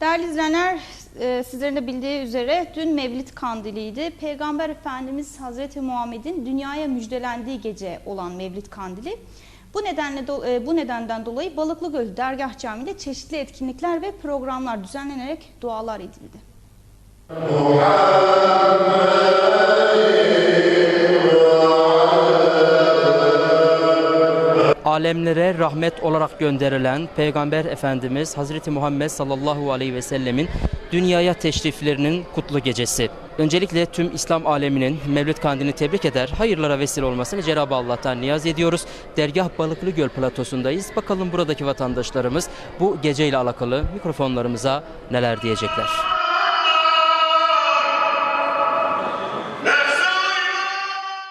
Değerli izleyenler, e, sizlerin de bildiği üzere dün Mevlid Kandili'ydi. Peygamber Efendimiz Hazreti Muhammed'in dünyaya müjdelendiği gece olan Mevlid Kandili. Bu nedenle e, bu nedenden dolayı Balıklıgöl Dergah Camii'nde çeşitli etkinlikler ve programlar düzenlenerek dualar edildi. Alemlere rahmet olarak gönderilen Peygamber Efendimiz Hazreti Muhammed sallallahu aleyhi ve sellemin dünyaya teşriflerinin kutlu gecesi. Öncelikle tüm İslam aleminin Mevlid Kandilini tebrik eder, hayırlara vesile olmasını Cenab-ı Allah'tan niyaz ediyoruz. Dergah Balıklı Göl platosundayız. Bakalım buradaki vatandaşlarımız bu geceyle alakalı mikrofonlarımıza neler diyecekler.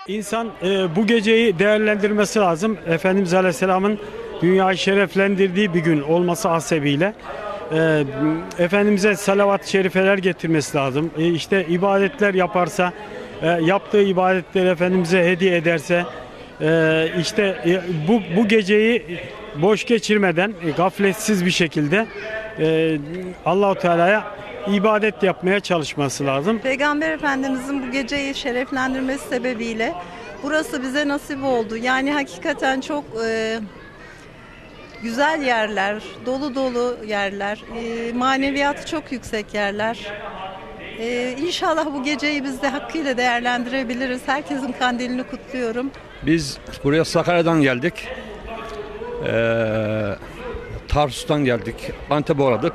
İnsan e, bu geceyi değerlendirmesi lazım. Efendimiz Aleyhisselam'ın dünyayı şereflendirdiği bir gün olması hasebiyle e, Efendimiz'e salavat-ı şerifeler getirmesi lazım. E, işte ibadetler yaparsa, e, yaptığı ibadetleri Efendimiz'e hediye ederse, e, işte e, bu, bu geceyi boş geçirmeden, e, gafletsiz bir şekilde e, Allahu Teala'ya ibadet yapmaya çalışması lazım. Peygamber Efendimizin bu geceyi şereflendirmesi sebebiyle burası bize nasip oldu. Yani hakikaten çok e, güzel yerler, dolu dolu yerler, e, maneviyatı çok yüksek yerler. E, inşallah bu geceyi biz de hakkıyla değerlendirebiliriz. Herkesin kandilini kutluyorum. Biz buraya Sakarya'dan geldik. Ee, Tarsus'tan geldik. Antep'e uğradık.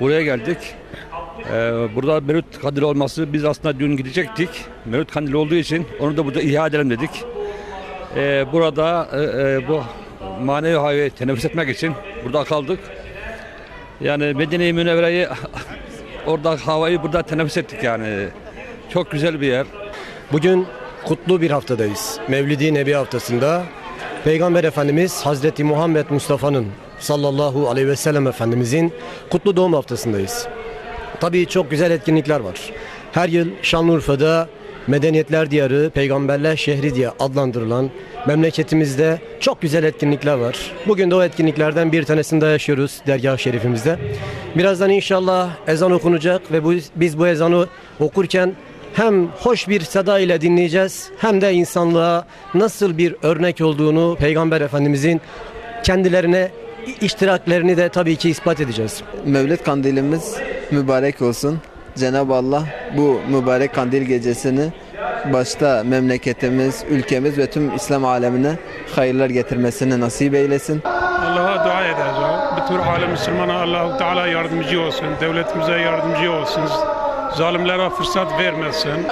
Buraya geldik. Ee, burada Mevlüt Kandili olması biz aslında dün gidecektik. Mevlüt Kandili olduğu için onu da burada ihya edelim dedik. Ee, burada e, e, bu manevi havayı teneffüs etmek için burada kaldık. Yani Medine-i Münevvere'yi orada havayı burada teneffüs ettik yani. Çok güzel bir yer. Bugün kutlu bir haftadayız. Mevlidi Nebi haftasında Peygamber Efendimiz Hazreti Muhammed Mustafa'nın sallallahu aleyhi ve sellem Efendimizin kutlu doğum haftasındayız. Tabii çok güzel etkinlikler var. Her yıl Şanlıurfa'da Medeniyetler Diyarı, Peygamberler Şehri diye adlandırılan memleketimizde çok güzel etkinlikler var. Bugün de o etkinliklerden bir tanesinde yaşıyoruz dergah şerifimizde. Birazdan inşallah ezan okunacak ve bu, biz bu ezanı okurken hem hoş bir seda ile dinleyeceğiz hem de insanlığa nasıl bir örnek olduğunu Peygamber Efendimizin kendilerine iştiraklerini de tabii ki ispat edeceğiz. Mevlid kandilimiz mübarek olsun. Cenab-ı Allah bu mübarek kandil gecesini başta memleketimiz, ülkemiz ve tüm İslam alemine hayırlar getirmesini nasip eylesin. Allah'a dua edeceğim. Bütün alem Müslümana Allah-u Teala yardımcı olsun. Devletimize yardımcı olsun. Zalimlere fırsat vermesin.